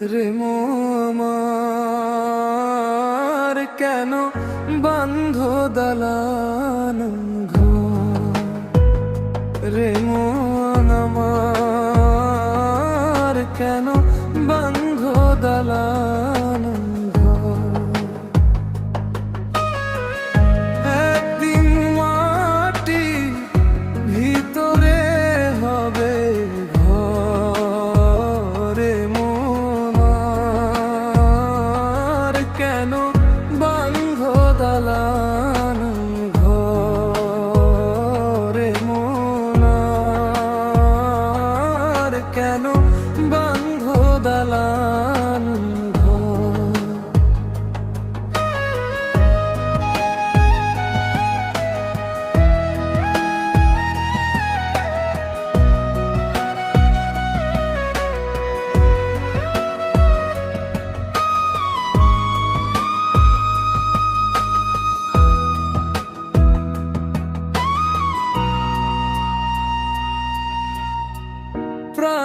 রে মোমার কেন বন্ধ দালান ঘর? রে মন আমার কেন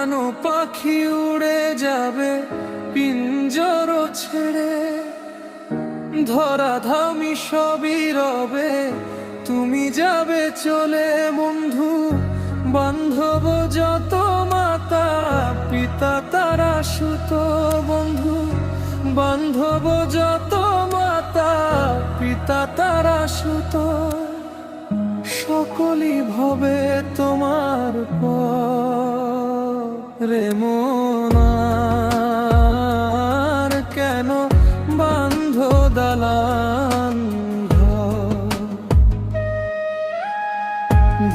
প্রাণ পাখি উড়ে যাবে, পিঞ্জর ছেড়ে। ধরা ধামি সবই রবে, তুমি যাবে চলে বন্ধু। বান্ধব যত মাতা, পিতা তারা সুত বন্ধু। বান্ধব যত মাতা, পিতা তারা সুত। সকলই ভবে তোমার রে মোনার কেন বান্ধ দালান?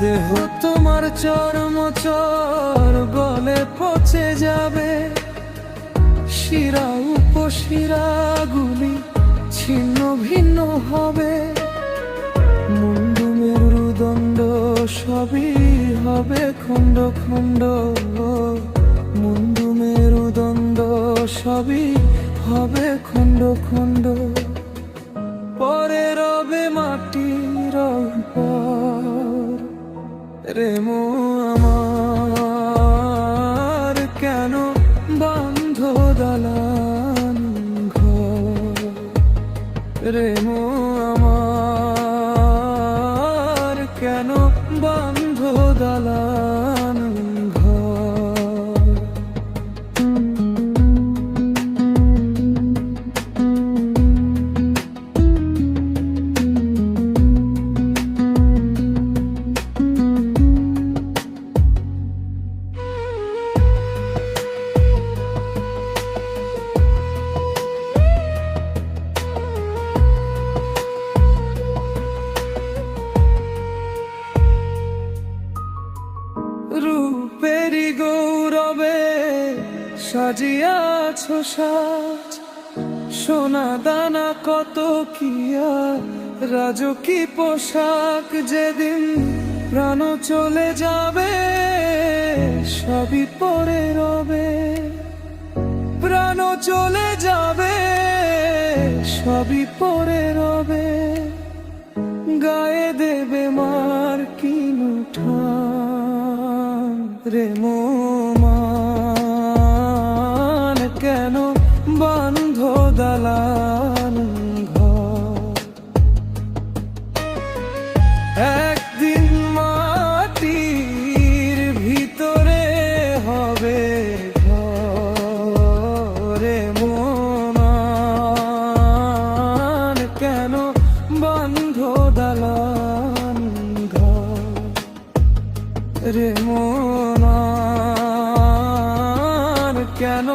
দেহ তোমার চর্ম চর গলে পচে যাবে। শিরা উপশিরা গুলি ছিন্ন ভিন্ন হবে। মুন্ডু মেরুদণ্ড সবই হবে খণ্ড খণ্ড। খণ্ড পরে রবে মাটি উপর রে মো আমার কেন বন্ধ দালান রে গৌরবে সাজিয়াছ সাজ। সোনা দানা কত কিয়া, রাজকি পোশাক যেদিন প্রাণ চলে যাবে, সবই পরে রবে। প্রাণ চলে যাবে, সবই পরে রবে। গায়ে দেবে মার ঠান মো মান কেন বন্ধ কেন